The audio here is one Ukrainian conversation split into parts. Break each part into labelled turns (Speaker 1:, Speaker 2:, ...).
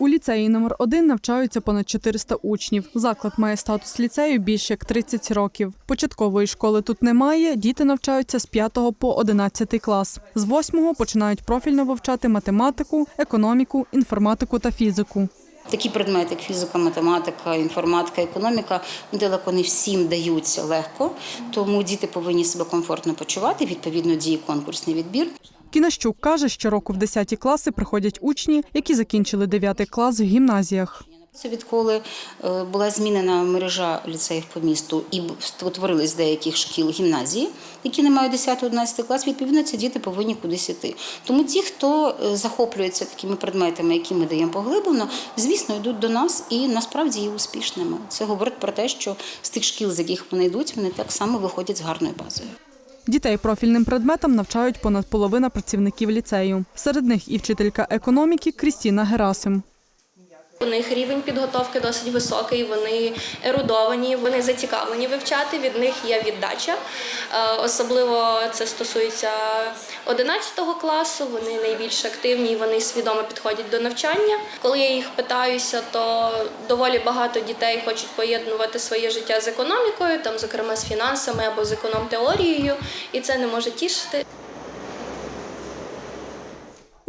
Speaker 1: У ліцеї номер 1 навчаються понад 400 учнів. Заклад має статус ліцею більше як 30 років. Початкової школи тут немає. Діти навчаються з 5 по 11 клас. З 8 починають профільно вивчати математику, економіку, інформатику та фізику.
Speaker 2: Такі предмети, як фізика, математика, інформатика, економіка, далеко не всім даються легко, тому діти повинні себе комфортно почувати. Відповідно, діє конкурсний відбір.
Speaker 1: Кінащук каже, що року в 10 класи приходять учні, які закінчили 9 клас в гімназіях.
Speaker 2: Це відколи е, була змінена мережа ліцеїв по місту і утворились деяких шкіл гімназії, які не мають 10-11 клас, відповідно, ці діти повинні кудись іти. Тому ті, хто е, захоплюється такими предметами, які ми даємо поглиблено, звісно, йдуть до нас і насправді є успішними. Це говорить про те, що з тих шкіл, з яких вони йдуть, вони так само виходять з гарною базою.
Speaker 1: Дітей профільним предметам навчають понад половина працівників ліцею. Серед них і вчителька економіки Крістіна Герасим.
Speaker 3: У них рівень підготовки досить високий, вони ерудовані, вони зацікавлені вивчати, від них є віддача. Е, Особливо це стосується 11 класу, вони найбільш активні, вони свідомо підходять до навчання. Коли я їх питаюся, то доволі багато дітей хочуть поєднувати своє життя з економікою, там, зокрема з фінансами або з економ-теорією, і це не може тішити.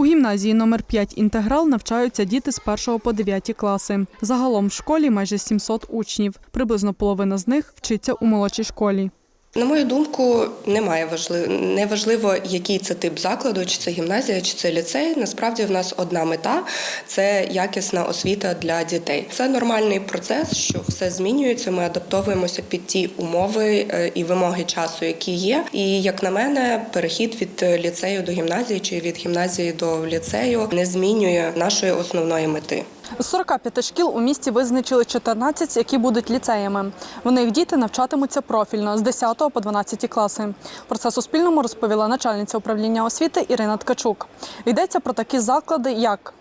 Speaker 1: У гімназії номер 5 інтеграл навчаються діти з 1 по 9 класи. Загалом в школі майже 700 учнів. Приблизно половина з них вчиться у молодшій школі.
Speaker 4: На мою думку, немає важливо не важливо, який це тип закладу, чи це гімназія, чи це ліцей. Насправді в нас одна мета це якісна освіта для дітей. Це нормальний процес, що все змінюється. Ми адаптовуємося під ті умови е, і вимоги часу, які є. І як на мене, перехід від ліцею до гімназії чи від гімназії до ліцею не змінює нашої основної мети.
Speaker 1: З 45 шкіл у місті визначили 14, які будуть ліцеями. В них діти навчатимуться профільно з 10 по 12 класи. Про це Суспільному розповіла начальниця управління освіти Ірина Ткачук. Йдеться про такі заклади, як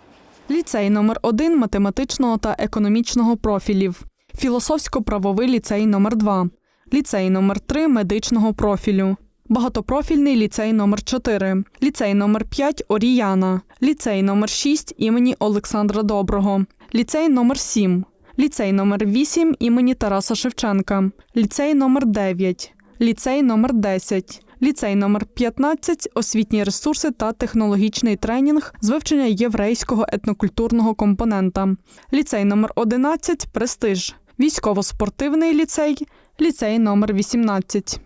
Speaker 1: ліцей номер 1 математичного та економічного профілів, філософсько-правовий ліцей номер 2 ліцей номер 3 медичного профілю. Багатопрофільний ліцей номер 4 ліцей номер 5 Оріяна, ліцей номер 6 імені Олександра Доброго, ліцей номер 7 ліцей номер 8 імені Тараса Шевченка, ліцей номер 9 ліцей номер 10 ліцей номер 15 освітні ресурси та технологічний тренінг з вивчення єврейського етнокультурного компонента, ліцей номер 11 престиж, військово-спортивний ліцей, ліцей номер 18.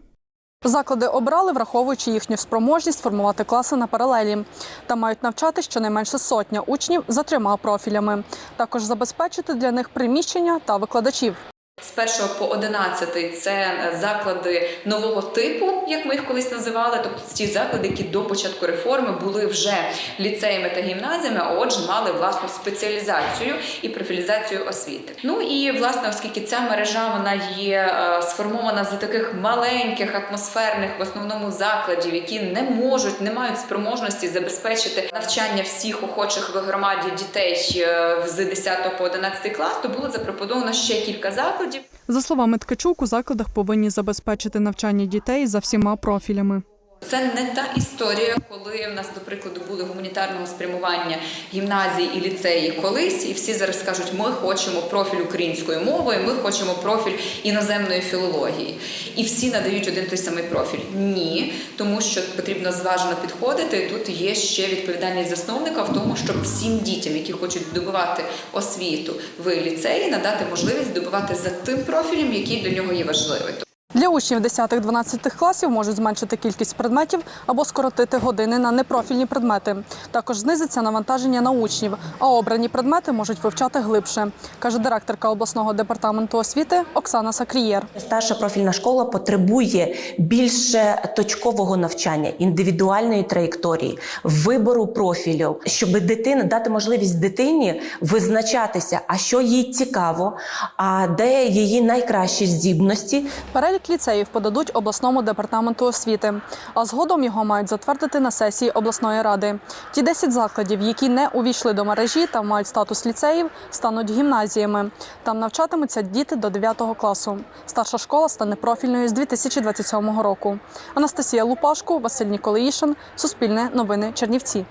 Speaker 1: Заклади обрали, враховуючи їхню спроможність формувати класи на паралелі. та мають навчати щонайменше сотня учнів за трьома профілями. Також забезпечити для них приміщення та викладачів.
Speaker 5: З 1 по 11 це е, заклади нового типу, як ми їх колись називали, тобто ті заклади, які до початку реформи були вже ліцеями та гімназіями, а отже, мали власну спеціалізацію і профілізацію освіти. Ну і власне, оскільки ця мережа вона є е, сформована з таких маленьких атмосферних в основному закладів, які не можуть, не мають спроможності забезпечити навчання всіх охочих в громаді дітей е, з 10 по 11 клас, то було запропоновано ще кілька закладів.
Speaker 1: За словами Ткачук, у закладах повинні забезпечити навчання дітей за всіма профілями.
Speaker 5: Це не та історія, коли в нас, до прикладу, були гуманітарного спрямування гімназії і ліцеї колись, і всі зараз кажуть, ми хочемо профіль української мови, ми хочемо профіль іноземної філології. І всі надають один той самий профіль. Ні, тому що потрібно зважено підходити. Тут є ще відповідальність засновника в тому, щоб всім дітям, які хочуть здобувати освіту в ліцеї, надати можливість здобувати за тим профілем, який для нього є важливий.
Speaker 1: Для учнів 10-12 класів можуть зменшити кількість предметів або скоротити години на непрофільні предмети. Також знизиться навантаження на учнів, а обрані предмети можуть вивчати глибше, каже директорка обласного департаменту освіти Оксана Сакрієр.
Speaker 6: Старша профільна школа потребує більше точкового навчання, індивідуальної траєкторії, вибору профілю, щоб дитина дати можливість дитині визначатися, а що їй цікаво, а де її найкращі здібності.
Speaker 1: Перелік ліцеїв подадуть обласному департаменту освіти, а згодом його мають затвердити на сесії обласної ради. Ті 10 закладів, які не увійшли до мережі та мають статус ліцеїв, стануть гімназіями. Там навчатимуться діти до 9 класу. Старша школа стане профільною з 2027 року. Анастасія Лупашко, Василь Ніколаїшин, Суспільне новини Чернівці.